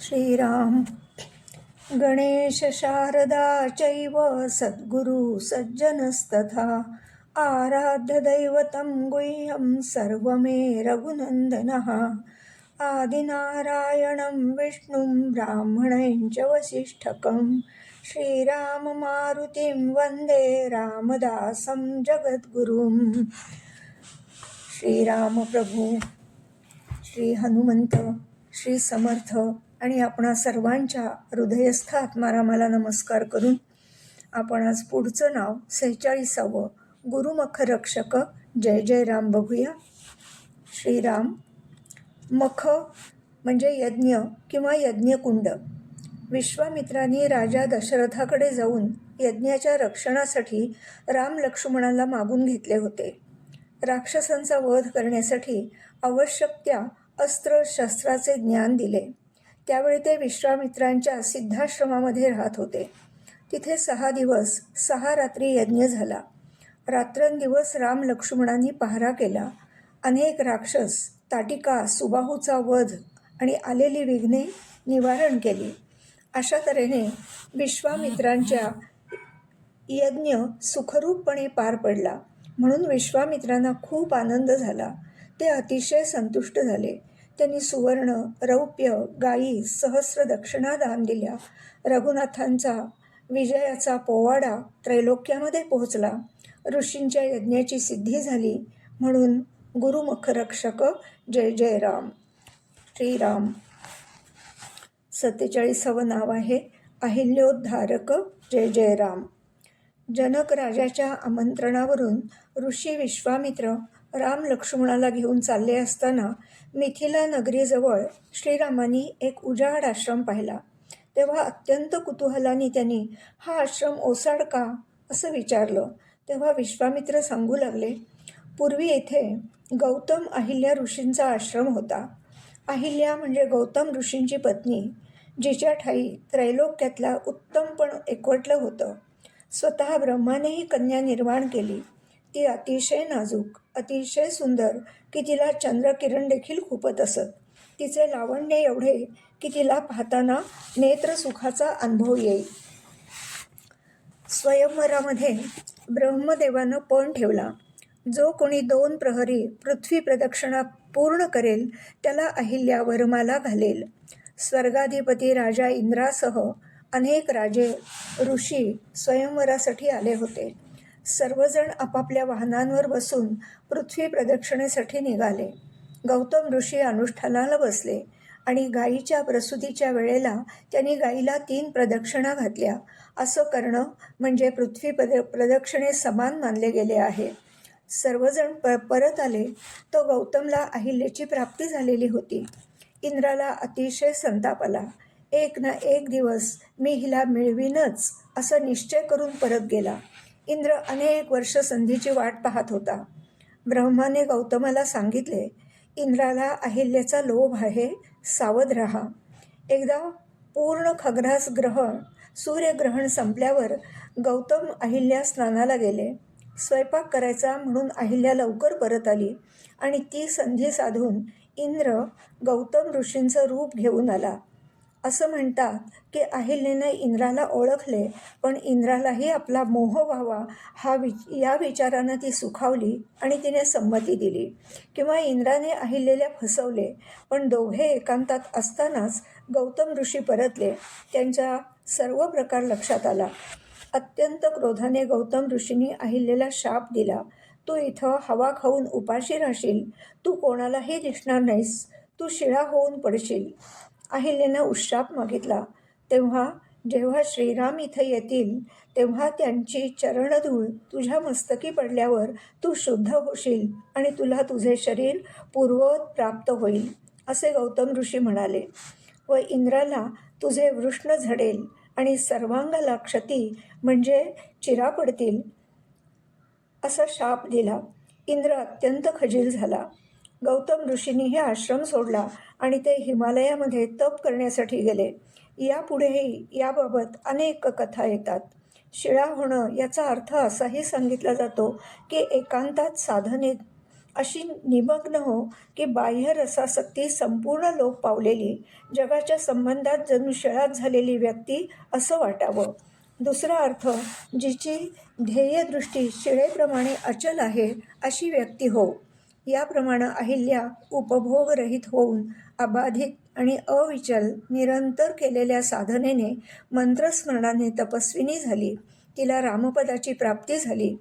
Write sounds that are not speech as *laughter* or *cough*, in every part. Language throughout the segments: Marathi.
श्रीराम। गणेश शारदा चैव सद्गुरु सज्जनस्तथा। आराध्यदैवतं गुह्यं सर्वमे रघुनन्दनः। आदिनारायणं विष्णुं ब्राह्मणञ्च वसिष्ठकं। श्रीराममारुतिं वन्दे रामदासं जगद्गुरुं। श्रीरामप्रभु श्रीहनुमन्त श्रीसमर्थ श्री समर्थ। आणि आपणा सर्वांच्या हृदयस्थ आत्मारामाला नमस्कार करून आपण आज पुढचं नाव सेहेचाळीसावं गुरुमख रक्षक जय जय राम बघूया. श्रीराम मख म्हणजे यज्ञ किंवा यज्ञकुंड. विश्वामित्रांनी राजा दशरथाकडे जाऊन यज्ञाच्या रक्षणासाठी राम लक्ष्मणाला मागून घेतले होते. राक्षसांचा वध करण्यासाठी आवश्यक त्या अस्त्र शस्त्राचे ज्ञान दिले. त्यावेळी ते विश्वामित्रांच्या सिद्धाश्रमामध्ये राहत होते. तिथे सहा दिवस सहा रात्री यज्ञ झाला. रात्रंदिवस राम लक्ष्मणांनी पहारा केला. अनेक राक्षस ताटिका सुबाहूचा वध आणि आलेली विघ्ने निवारण केली. अशा तऱ्हेने विश्वामित्रांच्या यज्ञ सुखरूपपणे पार पडला. म्हणून विश्वामित्रांना खूप आनंद झाला. ते अतिशय संतुष्ट झाले. त्यांनी सुवर्ण रौप्य गायी सहस्र दक्षिणा दान दिल्या. रघुनाथांचा विजयाचा पोवाडा त्रैलोक्यामध्ये पोहोचला. ऋषींच्या यज्ञाची सिद्धी झाली म्हणून गुरुमुखरक्षक जय जय राम श्रीराम. सत्तेचाळीसावं नाव आहे अहिल्योद्धारक जय जय राम जनक राजाच्या आमंत्रणावरून ऋषी विश्वामित्र राम लक्ष्मणाला घेऊन चालले असताना मिथिला नगरीजवळ श्रीरामांनी एक उजाड आश्रम पाहिला. तेव्हा अत्यंत कुतूहलाने त्यांनी हा आश्रम ओसाड का? असं विचारलं. तेव्हा विश्वामित्र सांगू लागले पूर्वी येथे गौतम अहिल्या ऋषींचा आश्रम होता. अहिल्या म्हणजे गौतम ऋषींची पत्नी जिच्या ठाई त्रैलोक्यातला उत्तमपण एकवटलं होतं. स्वतः ब्रह्मानेही कन्या निर्माण केली. ती अतिशय नाजूक अतिशय सुंदर की तिला चंद्रकिरण देखील खुपत असत. तिचे लावण्य एवढे की तिला पाहताना नेत्रसुखाचा अनुभव येईल. स्वयंवरामध्ये ब्रह्मदेवानं पण ठेवला. जो कोणी दोन प्रहरी पृथ्वी प्रदक्षिणा पूर्ण करेल त्याला अहिल्या वर्माला घालेल. स्वर्गाधिपती राजा इंद्रासह अनेक राजे ऋषी स्वयंवरासाठी आले होते. सर्वजण आपापल्या वाहनांवर बसून पृथ्वी प्रदक्षिणेसाठी निघाले. गौतम ऋषी अनुष्ठानाला बसले आणि गायीच्या प्रसूतीच्या वेळेला त्यांनी गायीला तीन प्रदक्षिणा घातल्या. असं करणं म्हणजे पृथ्वी प्रद प्रदक्षिणे समान मानले गेले आहे. सर्वजण प परत आले. तो गौतमला अहिल्याची प्राप्ती झालेली होती. इंद्राला अतिशय संताप आला. एक ना एक दिवस मी हिला मिळवीनच असं निश्चय करून परत गेला. इंद्र अनेक वर्ष संधीची वाट पाहत होता. ब्रह्माने गौतमाला सांगितले इंद्राला अहिल्याचा लोभ आहे सावध रहा. एकदा पूर्ण खग्रास ग्रहण सूर्यग्रहण संपल्यावर गौतम अहिल्या स्नानाला गेले. स्वयंपाक करायचा म्हणून अहिल्या लवकर परत आली आणि ती संधी साधून इंद्र गौतम ऋषींचं रूप घेऊन आला. असं म्हणतात की अहिल्याने इंद्राला ओळखले पण इंद्रालाही आपला मोह व्हावा हा वि या विचारानं ती सुखावली आणि तिने संमती दिली. किंवा इंद्राने अहिल्याला फसवले पण दोघे एकांतात असतानाच गौतम ऋषी परतले. त्यांचा सर्व प्रकार लक्षात आला. अत्यंत क्रोधाने गौतम ऋषींनी अहिल्याला शाप दिला. तू इथं हवा खाऊन उपाशी राहशील. तू कोणालाही दिसणार नाहीस. तू शिळा होऊन पडशील. अहिल्यानं उश्शाप मागितला. तेव्हा जेव्हा श्रीराम इथं येतील तेव्हा त्यांची चरणधूळ तुझ्या मस्तकी पडल्यावर तू शुद्ध होशील आणि तुला तुझे शरीर पूर्ववत प्राप्त होईल असे गौतम ऋषी म्हणाले. व इंद्राला तुझे वृष्ण झडेल आणि सर्वांगाला क्षती म्हणजे चिरा पडतील असा शाप दिला. इंद्र अत्यंत खजील झाला. गौतम ऋषींनी हे आश्रम सोडला आणि ते हिमालयामध्ये तप करण्यासाठी गेले. यापुढेही याबाबत अनेक कथा येतात. शिळा होणं याचा अर्थ असाही सांगितला जातो की एकांतात साधनेत अशी निमग्न हो की बाह्य रसासक्ती संपूर्ण लोप पावलेली जगाच्या संबंधात जणू शिळात झालेली व्यक्ती असं वाटावं. दुसरा अर्थ जिची ध्येयदृष्टी शिळेप्रमाणे अचल आहे अशी व्यक्ती हो. याप्रमाणे अहिल्या उपभोगरहित होऊन अबाधित आणि अविचल निरंतर केलेल्या साधनेने मंत्रस्मरणाने तपस्विनी झाली. तिला रामपदाची प्राप्ती झाली.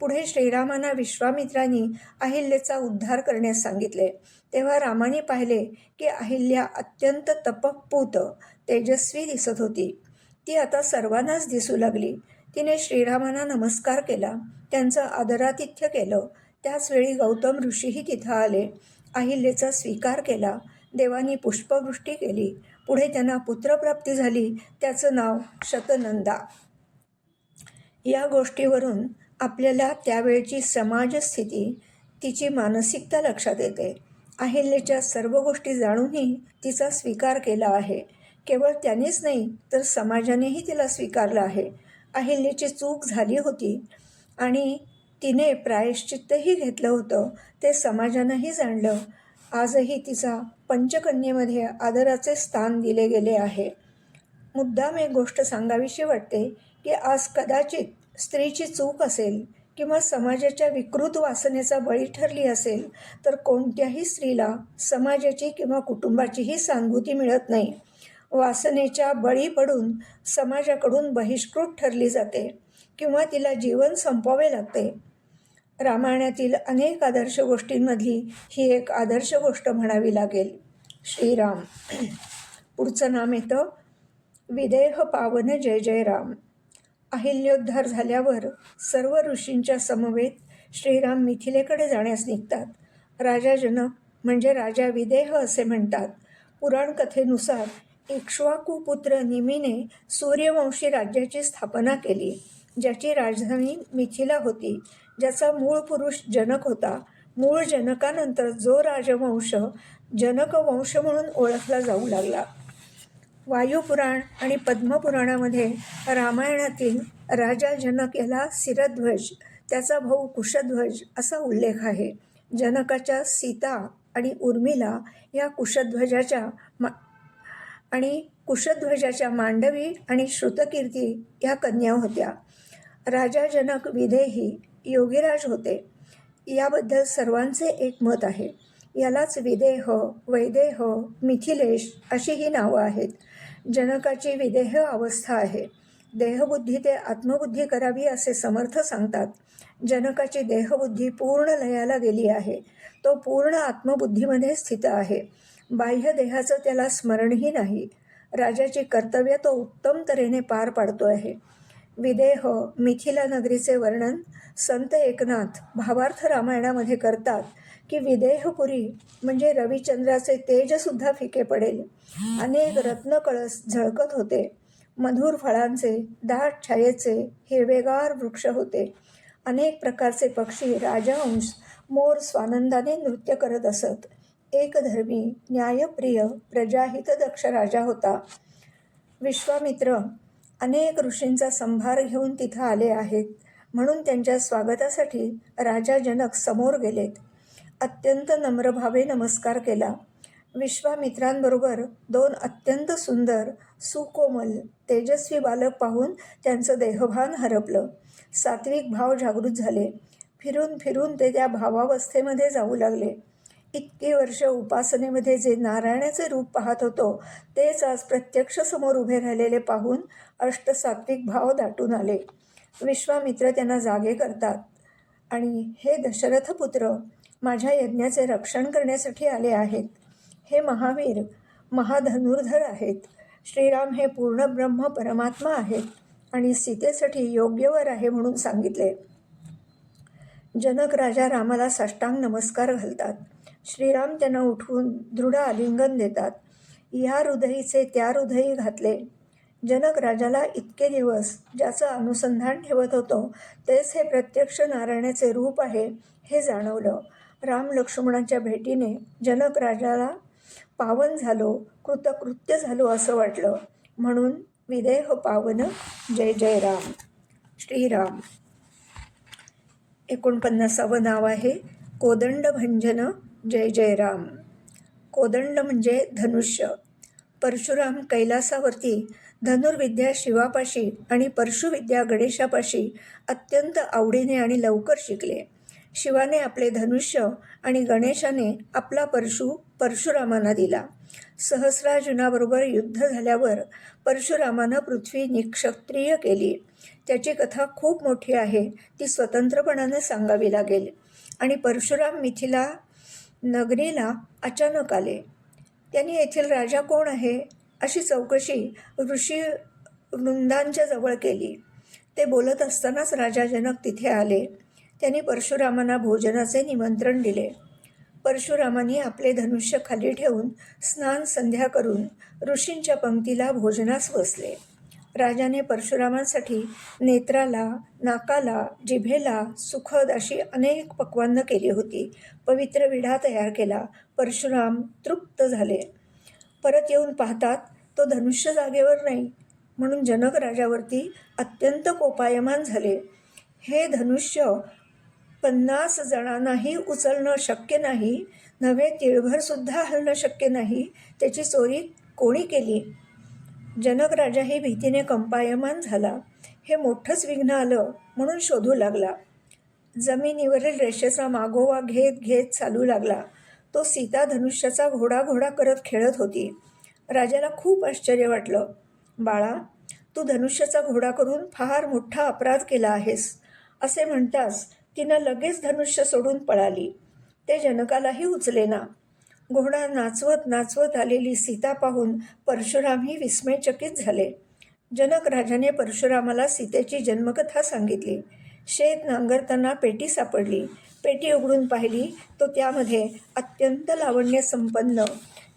पुढे श्रीरामांना विश्वामित्रांनी अहिल्याचा उद्धार करण्यास सांगितले. तेव्हा रामाने पाहिले की अहिल्या अत्यंत तपपूत तेजस्वी दिसत होती. ती आता सर्वांनाच दिसू लागली. तिने श्रीरामांना नमस्कार केला. त्यांचं आदरातिथ्य केलं. त्याचवेळी गौतम ऋषीही तिथं आले. अहिल्याचा स्वीकार केला. देवानी पुष्पवृष्टी केली. पुढे त्यांना पुत्रप्राप्ती झाली. त्याचं नाव शतनंदा. या गोष्टीवरून आपल्याला त्यावेळची समाजस्थिती तिची मानसिकता लक्षात येते. अहिल्याच्या सर्व गोष्टी जाणूनही तिचा स्वीकार केला आहे. केवळ त्यानेच नाही तर समाजानेही तिला स्वीकारलं आहे. अहिल्याची चूक झाली होती आणि तिने प्रायश्चित्तही घेतलं होतं. ते समाजानंही जाणलं. आजही तिचा पंचकन्येमध्ये आदराचे स्थान दिले गेले आहे. मुद्दाम एक गोष्ट सांगावीशी वाटते की आज कदाचित स्त्रीची चूक असेल किंवा समाजाच्या विकृत वासनेचा बळी ठरली असेल तर कोणत्याही स्त्रीला समाजाची किंवा कुटुंबाचीही सांगुती मिळत नाही. वासनेच्या बळी पडून समाजाकडून बहिष्कृत ठरली जाते. किंवा तिला जीवन संपवावे लागते. रामायणातील अनेक आदर्श गोष्टींमधली ही एक आदर्श गोष्ट म्हणावी लागेल. श्रीराम. पुढचं नाम येतं विदेह पावन जय जय राम. अहिल्योद्धार झाल्यावर सर्व ऋषींच्या समवेत श्रीराम मिथिलेकडे जाण्यास निघतात. राजा जनक म्हणजे राजा विदेह असे म्हणतात. पुराणकथेनुसार इक्ष्वाकुपुत्र निमीने सूर्यवंशी राज्याची स्थापना केली. ज्याची राजधानी मिथिला होती ज्याचा मूळ पुरुष जनक होता. मूळ जनकानंतर जो राजवंश जनकवंश म्हणून ओळखला जाऊ लागला. वायुपुराण आणि पद्मपुराणामध्ये रामायणातील राजा जनक याला सिरध्वज त्याचा भाऊ कुशध्वज असा उल्लेख आहे. जनकाच्या सीता आणि उर्मिला या कुशध्वजाच्या मा आणि कुशध्वजाच्या मांडवी आणि श्रुतकीर्ती या कन्या होत्या. राजा जनक विदेही योगीराज होते. याबद्दल सर्वांचे एक मत आहे. यालाच विदेह वैदेह मिथिलेश अशी ही नावं आहेत. जनकाची विदेह अवस्था आहे. देहबुद्धी ते आत्मबुद्धी करावी असे समर्थ सांगतात. जनकाची देहबुद्धी पूर्ण लयाला गेली आहे. तो पूर्ण आत्मबुद्धीमध्ये स्थित आहे. बाह्य देहाचं त्याला स्मरणही नाही. राजाची कर्तव्य तो उत्तम तऱ्हेने पार पाडतो आहे. विदेह मिथिला नगरीचे वर्णन संत एकनाथ भावार्थ रामायणामध्ये करतात की विदेहपुरी म्हणजे रविचंद्राचे तेजसुद्धा फिके पडेल. अनेक रत्नकळस झळकत होते. मधुर फळांचे दाट छायेचे हिरवेगार वृक्ष होते. अनेक प्रकारचे पक्षी राजहंस मोर स्वानंदाने नृत्य करत असत. एकधर्मी न्यायप्रिय प्रजाहितदक्ष राजा होता. विश्वामित्र अनेक ऋषींचा संभार घेऊन तिथं आले आहेत. म्हणून त्यांच्या स्वागतासाठी राजा जनक समोर गेलेत. अत्यंत नम्रभावे नमस्कार केला. विश्वामित्रांबरोबर दोन अत्यंत सुंदर सुकोमल तेजस्वी बालक पाहून त्यांचं देहभान हरपलं. सात्विक भाव जागृत झाले. फिरून फिरून ते त्या भावावस्थेमध्ये जाऊ लागले. इतकी वर्ष उपासनेमध्ये जे नारायणाचे रूप पाहत होतो तेच आज प्रत्यक्ष समोर उभे राहिलेले पाहून अष्टसात्विक भाव दाटून आले. विश्वामित्र त्यांना जागे करतात. आणि हे दशरथ पुत्र माझ्या यज्ञाचे रक्षण करण्यासाठी आले आहेत. हे महावीर महाधनुर्धर आहेत. श्रीराम हे पूर्ण ब्रह्म परमात्मा आहेत आणि सीतेसाठी योग्यवर आहे म्हणून सांगितले. जनक राजा रामाला साष्टांग नमस्कार घालतात. श्रीराम त्यांना उठवून दृढ आलिंगन देतात. या हृदयीचे त्या हृदयी घातले. जनक राजाला इतके दिवस ज्याचं अनुसंधान ठेवत होतो तेच हे प्रत्यक्ष नारायणाचे रूप आहे हे जाणवलं. राम लक्ष्मणाच्या भेटीने जनक राजाला पावन झालो कृतकृत्य झालो असं वाटलं. म्हणून विदेह पावन जय जय राम. श्रीराम. एकोणपन्नासावं नाव आहे कोदंड भंजन जय राम कोदंड म्हणजे धनुष्य. परशुराम कैलासावरती धनुर्विद्या शिवापाशी आणि परशुविद्या गणेशापाशी अत्यंत आवडीने आणि लवकर शिकले. शिवाने आपले धनुष्य आणि गणेशाने आपला परशु परशुरामांना दिला. सहस्रार्जुनाबरोबर युद्ध झाल्यावर परशुरामानं पृथ्वी निक्षत्रिय केली. त्याची कथा खूप मोठी आहे ती स्वतंत्रपणाने सांगावी लागेल. आणि परशुराम मिथिला नगरीला अचानक आले. त्यांनी येथील राजा कोण आहे? अशी चौकशी ऋषी वृंदांच्या जवळ केली. ते बोलत असतानाच राजा जनक तिथे आले. त्यांनी परशुरामांना भोजनाचे निमंत्रण दिले. परशुरामांनी आपले धनुष्य खाली ठेवून स्नान संध्या करून ऋषींच्या पंक्तीला भोजनास बसले. राजाने परशुरामांसाठी नेत्राला नाकाला जिभेला सुखद अशी अनेक पक्वान्न केली होती. पवित्र विढा तयार केला. परशुराम तृप्त झाले. परत येऊन पाहतात तो धनुष्य जागेवर नाही म्हणून जनक राजावरती अत्यंत कोपायमान झाले. हे धनुष्य पन्नास जणांनाही उचलणं शक्य नाही नव्हे तिळभरसुद्धा हलणं शक्य नाही त्याची चोरी कोणी केली? जनक राजाही भीतीने कंपायमान झाला. हे मोठंच विघ्न आलं म्हणून शोधू लागला. जमिनीवरील रेषेचा मागोवा घेत घेत चालू लागला. तो सीता धनुष्याचा घोडा घोडा करत खेळत होती. राजाला खूप आश्चर्य वाटलं. बाळा तू धनुष्याचा घोडा करून फार मोठा अपराध केला आहेस. असे म्हणताच तिनं लगेच धनुष्य सोडून पळाली. ते जनकालाही उचलेना. घोडा नाचवत नाचवत आलेली सीता पाहून परशुरामही विस्मयचकित झाले. जनक राजाने परशुरामाला सीतेची जन्मकथा सांगितली. शेत नांगरताना पेटी सापडली. पेटी उघडून पाहिली. तो त्यामध्ये अत्यंत लावण्य संपन्न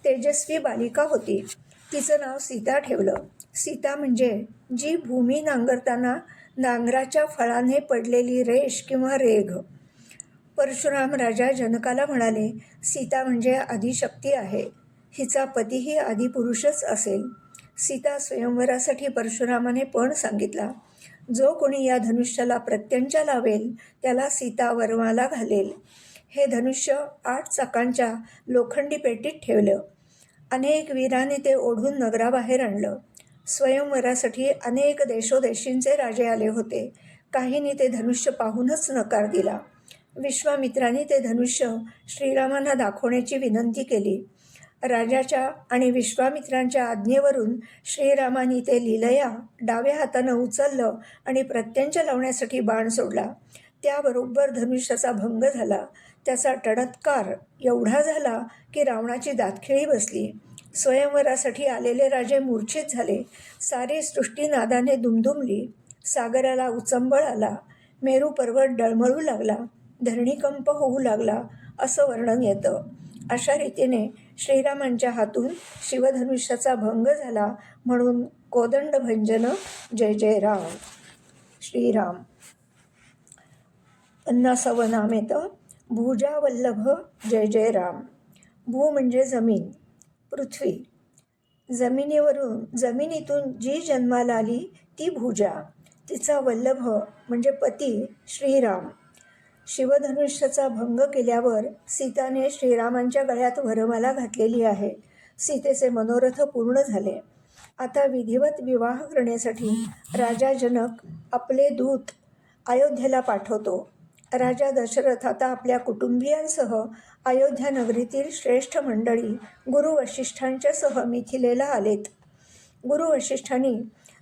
तेजस्वी बालिका होती. तिचं नाव सीता ठेवलं. सीता म्हणजे जी भूमी नांगरताना नांगराच्या फळाने पडलेली रेष किंवा रेघ. परशुराम राजा जनकाला म्हणाले सीता म्हणजे आदिशक्ती आहे. हिचा पतीही आदिपुरुषच असेल. सीता स्वयंवरासाठी परशुरामाने पण सांगितला जो कोणी या धनुष्याला प्रत्यंचा लावेल त्याला सीता वर्माला घालेल. हे धनुष्य आठ चाकांच्या लोखंडी पेटीत ठेवलं. अनेक वीराने ते ओढून नगराबाहेर आणलं. स्वयंवरासाठी अनेक देशोदेशींचे राजे आले होते. काहींनी ते धनुष्य पाहूनच नकार दिला. विश्वामित्राने ते धनुष्य श्रीरामांना दाखवण्याची विनंती केली. राजाच्या आणि विश्वामित्रांच्या आज्ञेवरून श्रीरामाने ते लिलया डाव्या हातानं उचललं आणि प्रत्यंच लावण्यासाठी बाण सोडला. त्याबरोबर धनुष्याचा भंग झाला. त्याचा टणत्कार एवढा झाला की रावणाची दातखिळी बसली. स्वयंवरासाठी आलेले राजे मूर्छित झाले. सारी सृष्टी नादाने दुमदुमली. सागराला उचंबळ आला. मेरू पर्वत डळमळू लागला. धरणीकंप होऊ लागला असं वर्णन येतं. अशा रीतीने श्रीरामांच्या हातून शिवधनुष्याचा भंग झाला म्हणून कोदंड भंजन जय जय राम. श्रीराम. पन्नासावं नाम येतं भुजावल्लभ जय जय राम. भू म्हणजे जमीन पृथ्वी. जमिनीवरून जमिनीतून जी जन्माला आली ती भुजा. तिचा वल्लभ म्हणजे पती श्रीराम. शिवधनुष्याचा भंग केल्यावर सीताने श्रीरामांच्या गळ्यात वरमाला घातलेली आहे. सीतेचे मनोरथ पूर्ण झाले. आता विधिवत विवाह करण्यासाठी राजा जनक आपले दूत अयोध्येला पाठवतो. राजा दशरथ आता आपल्या कुटुंबियांसह अयोध्या नगरीतील श्रेष्ठ मंडळी गुरु वशिष्ठांच्या सह मिथिलेला आलेत. गुरु वशिष्ठांनी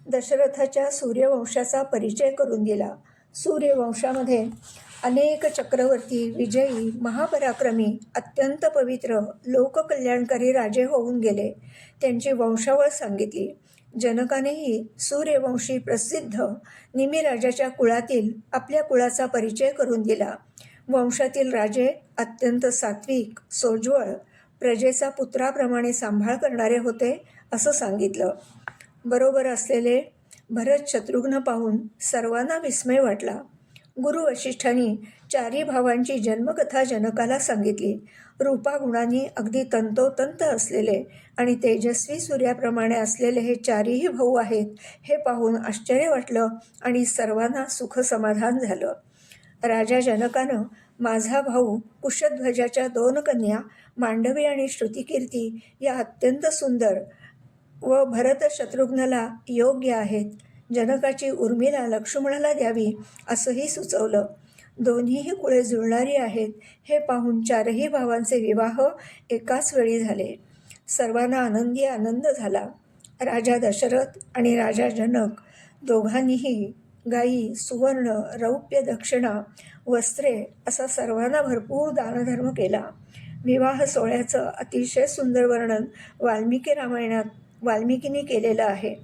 दशरथाच्या सूर्यवंशाचा परिचय करून दिला. सूर्यवंशामध्ये अनेक चक्रवर्ती विजयी महापराक्रमी अत्यंत पवित्र लोककल्याणकारी राजे होऊन गेले. त्यांची वंशावळ सांगितली. जनकानेही सूर्यवंशी प्रसिद्ध निमिराजाच्या कुळातील आपल्या कुळाचा परिचय करून दिला. वंशातील राजे अत्यंत सात्विक सोज्वळ प्रजेचा पुत्राप्रमाणे सांभाळ करणारे होते असं सांगितलं. बरोबर असलेले भरत शत्रुघ्न पाहून सर्वांना विस्मय वाटला. गुरु वशिष्ठांनी चारी भावांची जन्मकथा जनकाला सांगितली. रूपागुणांनी अगदी तंतोतंत असलेले आणि तेजस्वी सूर्याप्रमाणे असलेले हे चारही भाऊ आहेत हे पाहून आश्चर्य वाटलं आणि सर्वांना सुखसमाधान झालं. राजा जनकानं माझा भाऊ कुशध्वजाच्या दोन कन्या मांडवी आणि श्रुतिकीर्ती या अत्यंत सुंदर व भरत शत्रुघ्नला योग्य आहेत. जनकाची उर्मिला लक्ष्मणाला द्यावी असंही सुचवलं. दोन्हीही कुळे जुळणारी आहेत हे पाहून चारही भावांचे विवाह एकाच वेळी झाले. सर्वांना आनंदी आनंद झाला. राजा दशरथ आणि राजा जनक दोघांनीही गायी सुवर्ण रौप्य दक्षिणा वस्त्रे असा सर्वांना भरपूर दानधर्म केला. विवाह सोहळ्याचं अतिशय सुंदर वर्णन वाल्मिकी रामायणात वाल्मिकीने केलेलं आहे.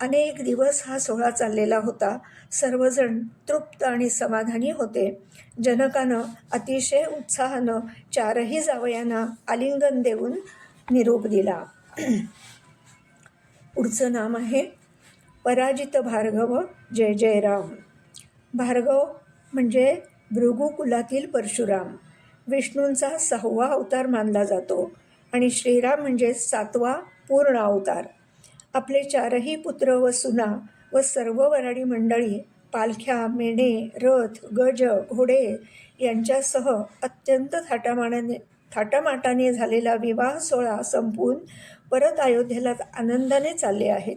अनेक दिवस हा सोहळा चाललेला होता. सर्वजण तृप्त आणि समाधानी होते. जनकानं अतिशय उत्साहानं चारही जावयांना आलिंगन देऊन निरोप दिला. *clears throat* पुढचं नाम आहे पराजित भार्गव जय जय राम भार्गव म्हणजे भृगुकुलातील परशुराम. विष्णूंचा सहावा अवतार मानला जातो आणि श्रीराम म्हणजे सातवा पूर्ण अवतार. आपले चारही पुत्र व सुना व सर्व वराडी मंडळी पालख्या मेणे रथ गज घोडे यांच्यासह अत्यंत थाटामाटाने थाटामाटाने झालेला विवाह सोहळा संपवून परत अयोध्येला आनंदाने चालले आहेत.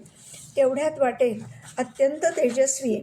तेवढ्यात वाटेत अत्यंत तेजस्वी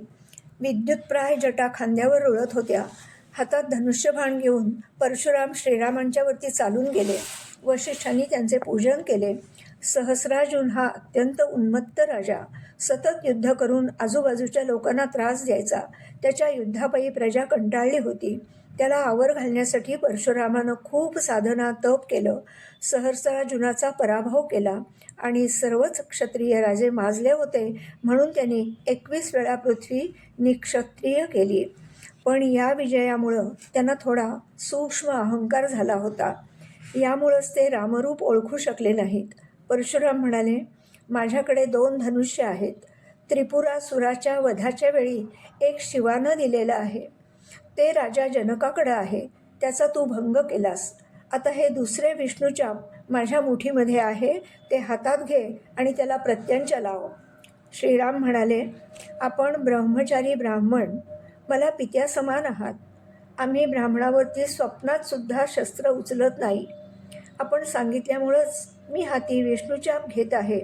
विद्युतप्राय जटा खांद्यावर रुळत होत्या. हातात धनुष्यबाण घेऊन परशुराम श्रीरामांच्यावरती चालून गेले. वशिष्ठांनी त्यांचे पूजन केले. सहस्राजून हा अत्यंत उन्मत्त राजा सतत युद्ध करून आजूबाजूच्या लोकांना त्रास द्यायचा. त्याच्या युद्धापायी प्रजा कंटाळली होती. त्याला आवर घालण्यासाठी परशुरामानं खूप साधना तप केलं. सहस्राजुनाचा पराभव केला आणि सर्वच क्षत्रिय राजे माजले होते म्हणून त्यांनी एकवीस वेळा पृथ्वी निक्षत्रिय केली. पण या विजयामुळं त्यांना थोडा सूक्ष्म अहंकार झाला होता. यामुळंच ते रामरूप ओळखू शकले नाहीत. परशुराम म्हणाले माझ्याकडे दोन धनुष्य आहेत. त्रिपुरासुराच्या वधाच्या वेळी एक शिवानं दिलेलं आहे. ते राजा जनकाकडं आहे. त्याचा तू भंग केलास. आता हे दुसरे विष्णूच्या माझ्या मुठीमध्ये आहे. ते हातात घे आणि त्याला प्रत्यंच लाव. श्रीराम म्हणाले आपण ब्रह्मचारी ब्राह्मण. मला पित्या समान आहात. आम्ही ब्राह्मणावरती स्वप्नात सुद्धा शस्त्र उचलत नाही. आपण सांगितल्यामुळंच मी हाती विष्णूचाप घेत आहे.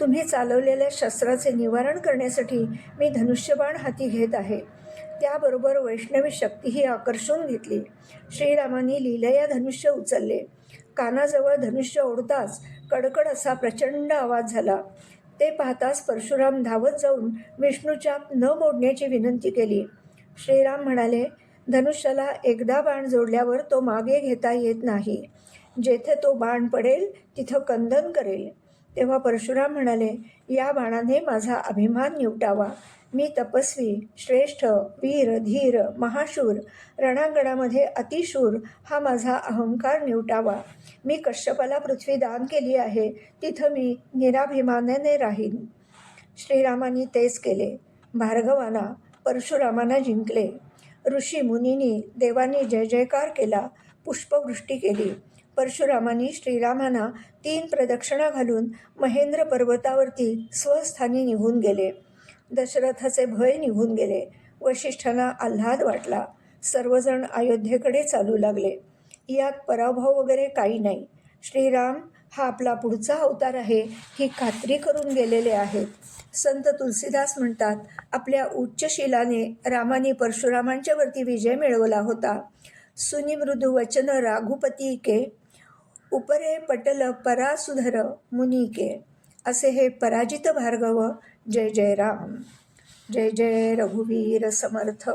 तुम्ही चालवलेल्या शस्त्राचे निवारण करण्यासाठी मी धनुष्यबाण हाती घेत आहे. त्याबरोबर वैष्णवी शक्तीही आकर्षून घेतली. श्रीरामांनी लीलया धनुष्य उचलले. कानाजवळ धनुष्य ओढताच कडकड असा प्रचंड आवाज झाला. ते पाहताच परशुराम धावत जाऊन विष्णूचाप न मोडण्याची विनंती केली. श्रीराम म्हणाले धनुष्याला एकदा बाण जोडल्यावर तो मागे घेता येत नाही. जेथे तो बाण पडेल तिथं कंदन करेल. तेव्हा परशुराम म्हणाले या बाणाने माझा अभिमान निवटावा. मी तपस्वी श्रेष्ठ वीर धीर महाशूर रणांगणामध्ये अतिशूर हा माझा अहंकार निवटावा. मी कश्यपाला पृथ्वी दान केली आहे तिथं मी निराभिमानाने राहीन. श्रीरामांनी तेच केले. भार्गवाना परशुरामांना जिंकले. ऋषी मुनींनी देवांनी जय जयकार केला. पुष्पवृष्टी केली. परशुरामांनी श्रीरामांना तीन प्रदक्षिणा घालून महेंद्र पर्वतावरती स्वस्थानी निघून गेले. दशरथाचे भय निघून गेले. वशिष्ठांना आल्हाद वाटला. सर्वजण अयोध्येकडे चालू लागले. यात पराभव वगैरे काही नाही. श्रीराम हा आपला पुढचा अवतार आहे ही खात्री करून गेलेले आहेत. संत तुलसीदास म्हणतात आपल्या उच्चशिलाने रामाने परशुरामांच्यावरती विजय मिळवला होता. सुनिमृदू वचन राघुपती के उपरे पटल परासुधर मुनिके असे हे पराजित भार्गव जय जय राम. जय जय रघुवीर समर्थ.